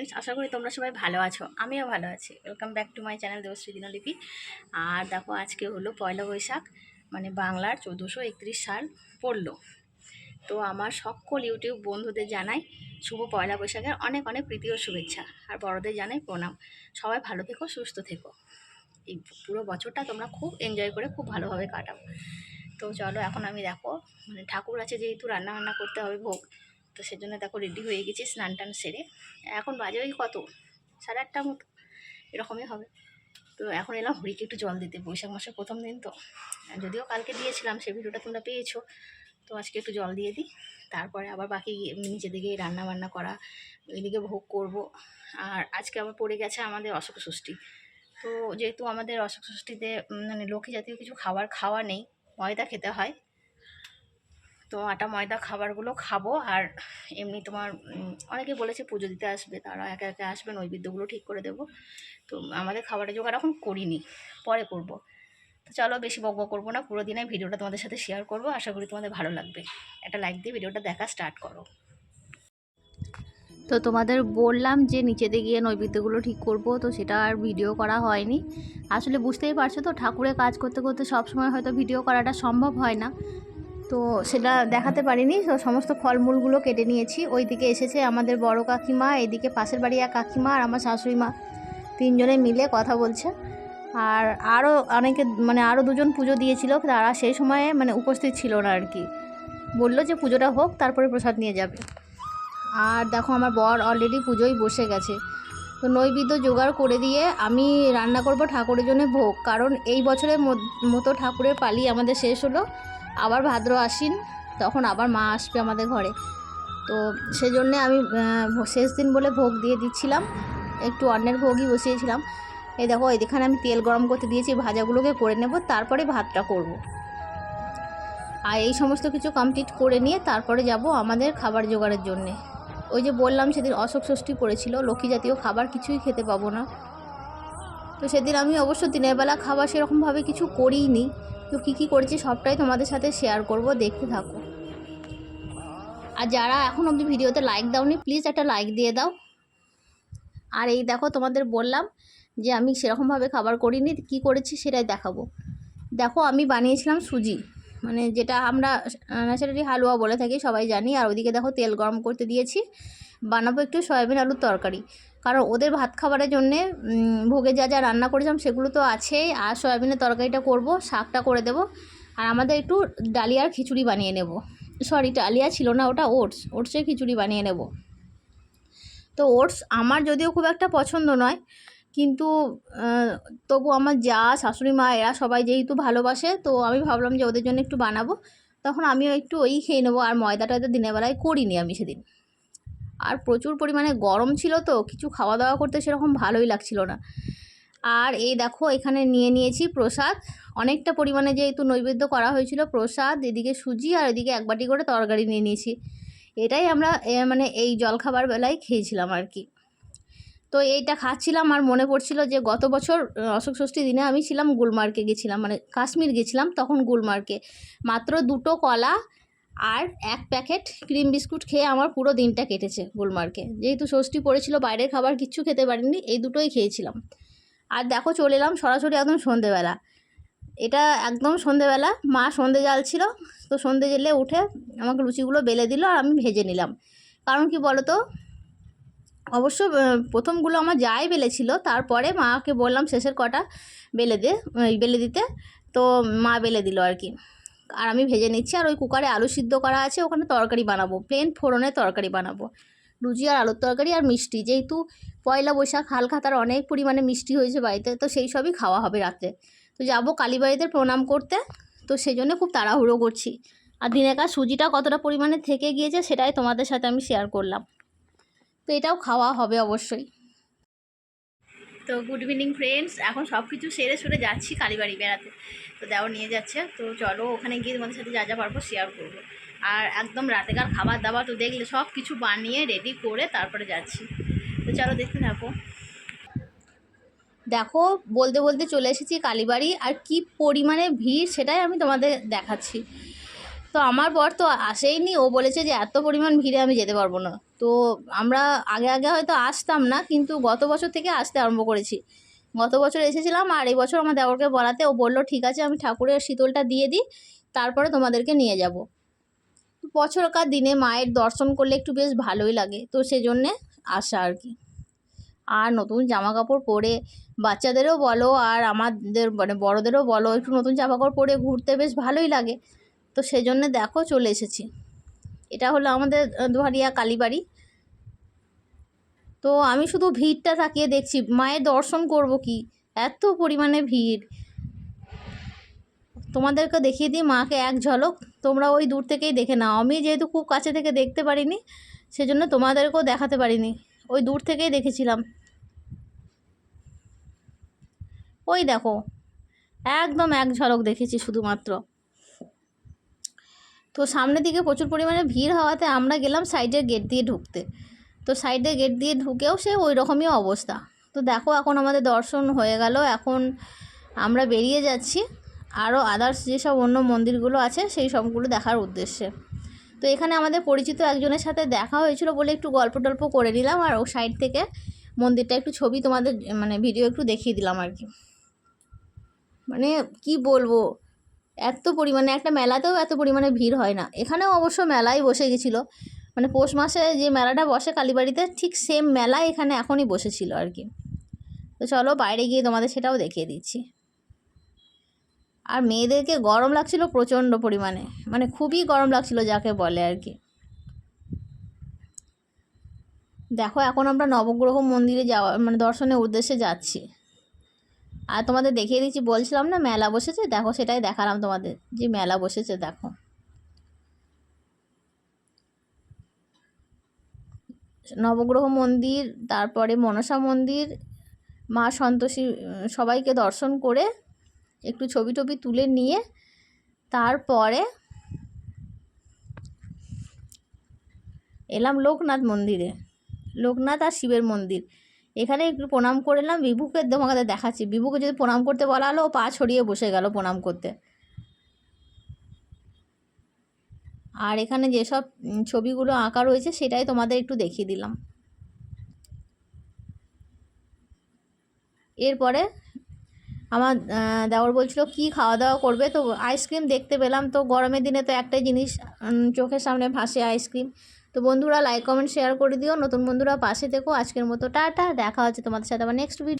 Friends আশা করি তোমরা সবাই ভালো আছো। আমিও ভালো আছি। Welcome back to my channel Debashree Dinlipi আর দেখো, আজকে হলো পয়লা বৈশাখ মানে বাংলার চোদ্দোশো একত্রিশ সাল পড়ল। তো আমার সকল ইউটিউব বন্ধুদের জানাই শুভ পয়লা বৈশাখের অনেক অনেক প্রীতি ও শুভেচ্ছা। আর বড়দের জানাই প্রণাম। সবাই ভালো থেকো, সুস্থ থেকো। এই পুরো বছরটা তোমরা খুব এনজয় করে, খুব ভালোভাবে কাটাও। তো চলো, এখন আমি দেখো মানে ঠাকুর আছে যেহেতু রান্না বান্না করতে হবে ভোগ। তো সেজন্য দেখো রেডি হয়ে গেছি স্নান টান সেরে। এখন বাজে ওই কত? সাড়ে আটটা মতো। এরকমই হবে। তো এখন এলাম হরিকে একটু জল দিতে। বৈশাখ মাসের প্রথম দিন তো। যদিও কালকে দিয়েছিলাম, সে ভিডিওটা তোমরা পেয়েছ। তো আজকে একটু জল দিয়ে দিই। তারপরে আবার বাকি নিচে দিকে রান্না বান্না করা, এদিকে ভোগ করব। আর আজকে আবার পড়ে গেছে আমাদের অশোক ষষ্ঠী। তো যেহেতু আমাদের অশোক ষষ্ঠীতে মানে লক্ষ্মী জাতীয় কিছু খাবার খাওয়া নেই, ময়দা খেতে হয়। তো আটা, ময়দা খাবারগুলো খাব। আর এমনি তোমার অনেকে বলেছে পুজো দিতে আসবে, তারা একে একে আসবে, নৈবেদ্যগুলো ঠিক করে দেবো। তো আমাদের খাবারের জোগাড় এখন করিনি, পরে করব। তো চলো বেশি বক বক করব না, পুরো দিনে ভিডিওটা তোমাদের সাথে শেয়ার করব। আশা করি তোমাদের ভালো লাগবে। একটা লাইক দিয়ে ভিডিওটা দেখা স্টার্ট করো। তো তোমাদের বললাম যে নিচেতে গিয়ে নৈবেদ্যগুলো ঠিক করব, তো সেটা আর ভিডিও করা হয়নি। আসলে বুঝতেই পারছ তো, ঠাকুরের কাজ করতে করতে সব সময় হয়তো ভিডিও করাটা সম্ভব হয় না। তো সেটা দেখাতে পারিনি। তো সমস্ত ফলমূলগুলো কেটে নিয়েছি। ওইদিকে এসেছে আমাদের বড় কাকিমা এইদিকে পাশের বাড়ি এক কাকিমা আর আমার শাশুড়ি মা। তিনজনে মিলে কথা বলছে। আর আরও অনেকে মানে আরও দুজন পুজো দিয়েছিল, তারা সেই সময়ে মানে উপস্থিত ছিল না আর কি। বলল যে পুজোটা হোক, তারপরে প্রসাদ নিয়ে যাবে। আর দেখো আমার বর অলরেডি পুজোয় বসে গেছে। তো নৈবেদ্য জোগাড় করে দিয়ে আমি রান্না করব ঠাকুরের জন্য ভোগ। কারণ এই বছরের মতো ঠাকুরের পালি আমাদের শেষ হলো। আবার ভাদ্র আশ্বিন তখন আবার মা আসবে আমাদের ঘরে। তো সেজন্যে আমি শেষ দিন বলে ভোগ দিয়ে দিচ্ছিলাম। একটু অন্যের ভোগই বসিয়েছিলাম। এই দেখো এখানে আমি তেল গরম করতে দিয়েছি, ভাজাগুলোকে করে নেব, তারপরে ভাতটা করব। আর এই সমস্ত কিছু কমপ্লিট করে নিয়ে তারপরে যাব আমাদের খাবার জোগাড়ের জন্যে। ওই যে বললাম, সেদিন অশোক ষষ্ঠী পড়েছিল, লক্ষ্মী জাতীয় খাবার কিছুই খেতে পাবো না। তো সেদিন আমি অবশ্য দিনের বেলা খাবার সেরকমভাবে কিছু করিনি। তো কী কী করেছি সবটাই তোমাদের সাথে শেয়ার করব, দেখতে থাকো। আর যারা এখন অবধি ভিডিওতে লাইক দাওনি প্লিজ একটা লাইক দিয়ে দাও। আর এই দেখো তোমাদের বললাম যে আমি সেরকমভাবে খাবার করিনি, কি করেছি সেটাই দেখাবো। দেখো আমি বানিয়েছিলাম সুজি। মানে যেটা আমরা ন্যাচারালি হালুয়া বলে থাকি, সবাই জানি। আর ওইদিকে দেখো তেল গরম করতে দিয়েছি। বানাবো একটু সয়াবিন আলুর তরকারি। কারণ ওদের ভাত খাবারের জন্যে ভোগে যা যা রান্না করেছিলাম সেগুলো তো আছেই। আর সয়াবিনের তরকারিটা করব, শাকটা করে দেব। আর আমাদের একটু ডালিয়ার খিচুড়ি বানিয়ে নেব। সরি, ডালিয়া ছিল না, ওটা ওটস। ওটসের খিচুড়ি বানিয়ে নেব। তো ওটস আমার যদিও খুব একটা পছন্দ নয় কিন্তু তবু আমার যা শাশুড়ি মা, এরা সবাই যেহেতু ভালোবাসে, তো আমি ভাবলাম যে ওদের জন্য একটু বানাবো। তখন আমিও একটু ওই খেয়ে নেব, আর ময়দাটা তো দিনের বেলায় করিনি আমি সেদিন। আর প্রচুর পরিমাণে গরম ছিল তো, কিছু খাওয়া দাওয়া করতে সেরকম ভালোই লাগছিল না। আর এই দেখো, এখানে নিয়ে নিয়েছি প্রসাদ। অনেকটা পরিমাণে যেহেতু নৈবেদ্য করা হয়েছিল, প্রসাদ, এদিকে সুজি আর এদিকে এক বাটি করে তরকারি নিয়ে নিয়েছি। এটাই আমরা মানে এই জলখাবার বেলায় খেয়েছিলাম আর কি। তো এইটা খাচ্ছিলাম আর মনে পড়ছিল যে গত বছর অশোক ষষ্ঠী দিনে আমি ছিলাম গুলমার্গে গেছিলাম মানে কাশ্মীর গেছিলাম তখন গুলমার্গে। মাত্র দুটো কলা আর এক প্যাকেট ক্রিম বিস্কুট খেয়ে আমার পুরো দিনটা কেটেছে গুলমার্গে। যেহেতু ষষ্ঠী পড়েছিল, বাইরের খাবার কিচ্ছু খেতে পারিনি, এই দুটোই খেয়েছিলাম। আর দেখো চলে এলাম সরাসরি একদম সন্ধেবেলা। এটা একদম সন্ধেবেলা, মা সন্ধে জ্বালছিল তো সন্ধে জেলে উঠে আমাকে লুচিগুলো বেলে দিল আর আমি ভেজে নিলাম। কারণ কি বলো তো অবশ্য প্রথমগুলো আমার যাই বেলেছিল, তারপরে মাকে বললাম শেষের কটা বেলে দে বেলে দিতে, তো মা বেলে দিল আর কি। আর আমি ভেজে নিচ্ছি, আর ওই কুকারে আলু সিদ্ধ করা আছে, ওখানে তরকারি বানাবো প্লেন ফোড়নের তরকারি বানাবো। লুচি আর আলুর তরকারি আর মিষ্টি, যেহেতু পয়লা বৈশাখ হালখাতার অনেক পরিমাণে মিষ্টি হয়েছে বাড়িতে, তো সেই সবই খাওয়া হবে রাতে তো যাব কালীবাড়িতে প্রণাম করতে, তো সেই জন্য খুব তাড়াহুড়ো করছি। আর দিনের কাজ সুজিটা কতটা পরিমাণে থেকে গিয়েছে, সেটাই তোমাদের সাথে আমি শেয়ার করলাম। তো এটাও খাওয়া হবে অবশ্যই। তো গুড ইভিনিং ফ্রেন্ডস এখন সব কিছু সেরে সরে যাচ্ছি কালীবাড়ি বেড়াতে। তো দেওয়া নিয়ে যাচ্ছে। তো চলো ওখানে গিয়ে তোমাদের সাথে যা যা পারব শেয়ার করব। আর একদম রাতেকার খাবার দাবার তো দেখলে সব কিছু বানিয়ে রেডি করে তারপরে যাচ্ছি। তো চলো দেখতে থাকো। দেখো বলতে বলতে চলে এসেছি কালীবাড়ি। আর কি পরিমাণে ভিড় সেটাই আমি তোমাদের দেখাচ্ছি। তো আমার বর তো আসেইনি। ও বলেছে যে এত পরিমাণ ভিড়ে আমি যেতে পারব না। তো আমরা আগে আগে হয়তো আসতাম না, কিন্তু গত বছর থেকে আসতে আরম্ভ করেছি। গত বছর এসেছিলাম আর এই বছর আমার দেওরকে বলাতে ও বলল, ঠিক আছে, আমি ঠাকুরের শীতলটা দিয়ে দিই, তারপরে তোমাদেরকে নিয়ে যাব। বছরকার দিনে মায়ের দর্শন করলে একটু বেশ ভালোই লাগে, তো সেজন্যে আসা আর কি। আর নতুন জামা কাপড় পরে বাচ্চাদেরও বলো আর আমাদের মানে বড়োদেরও বলো, একটু নতুন জামা কাপড় পরে ঘুরতে বেশ ভালোই লাগে। তো সেজন্য দেখো, চলে এসেছি। এটা হলো আমাদের দুহারিয়া কালীবাড়ি। তো আমি শুধু ভিড়টা তাকিয়ে দেখছি, মায়ের দর্শন করব কি? এত পরিমাণে ভিড়। তোমাদেরকে দেখিয়ে দিই, মাকে এক ঝলক, তোমরা ওই দূর থেকেই দেখে নাও। আমি যেহেতু খুব কাছে থেকে দেখতে পারিনি, সেজন্য তোমাদেরকেও দেখাতে পারিনি। ওই দূর থেকেই দেখেছিলাম। ওই দেখো, একদম এক ঝলক দেখেছি শুধুমাত্র। তো সামনের দিকে প্রচুর পরিমাণে ভিড় হওয়াতে আমরা গেলাম সাইডের গেট দিয়ে ঢুকতে। তো সাইডের গেট দিয়ে ঢুকেও সে ওই রকমই অবস্থা। তো দেখো এখন আমাদের দর্শন হয়ে গেল। এখন আমরা বেরিয়ে যাচ্ছি। আরও আদার্স যেসব অন্য মন্দিরগুলো আছে, সেই সবগুলো দেখার উদ্দেশ্যে। তো এখানে আমাদের পরিচিত একজনের সাথে দেখা হয়েছিল বলে একটু গল্প টল্প করে নিলাম। আর ও সাইড থেকে মন্দিরটা একটু ছবি তোমাদের মানে ভিডিও একটু দেখিয়ে দিলাম আর কি। মানে কি বলব? এত পরিমাণে, একটা মেলাতেও এত পরিমাণে ভিড় হয় না। এখানেও অবশ্য মেলাই বসে গেছিল। মানে পৌষ মাসে যে মেলাটা বসে কালীবাড়িতে, ঠিক সেম মেলা এখানে এখনই বসেছিল আর কি। তো চলো বাইরে গিয়ে তোমাদের সেটাও দেখিয়ে দিচ্ছি। আর মেয়েদেরকে গরম লাগছিল প্রচণ্ড পরিমাণে। মানে খুবই গরম লাগছিল যাকে বলে আর কি। দেখো, এখন আমরা নবগ্রহ মন্দিরে যাওয়া মানে দর্শনের উদ্দেশ্যে যাচ্ছি। আর তোমাদের দেখিয়ে দিচ্ছি বলছিলাম না মেলা বসেছে? দেখো, সেটাই দেখালাম তোমাদের। যে মেলা বসেছে, দেখো। নবগ্রহ মন্দির, তারপরে মনসা মন্দির, মা সন্তোষী সবাইকে দর্শন করে একটু ছবি টবি তুলে নিয়ে তারপরে এলাম লোকনাথ মন্দিরে। লোকনাথ আর শিবের মন্দির। এখানে একটু প্রণাম করে এলাম বিভুকে তোমাকে দেখাচ্ছি। বিভুকে যদি প্রণাম করতে বলা হলো, ও পা ছড়িয়ে বসে গেল প্রণাম করতে। আর এখানে যেসব ছবিগুলো আঁকা রয়েছে, সেটাই তোমাদের একটু দেখিয়ে দিলাম। এরপরে আমার দেওর বলছিল, কি খাওয়া দাওয়া করবে? তো আইসক্রিম দেখতে পেলাম। তো গরমের দিনে তো একটাই জিনিস চোখের সামনে ভাসে আইসক্রিম। তো বন্ধুরা লাইক কমেন্ট শেয়ার করে দিও। নতুন বন্ধুরা, পাশে দেখো আজকের মতো টাটা। দেখা হচ্ছে তোমাদের সাথে আবার নেক্সট ভিডিও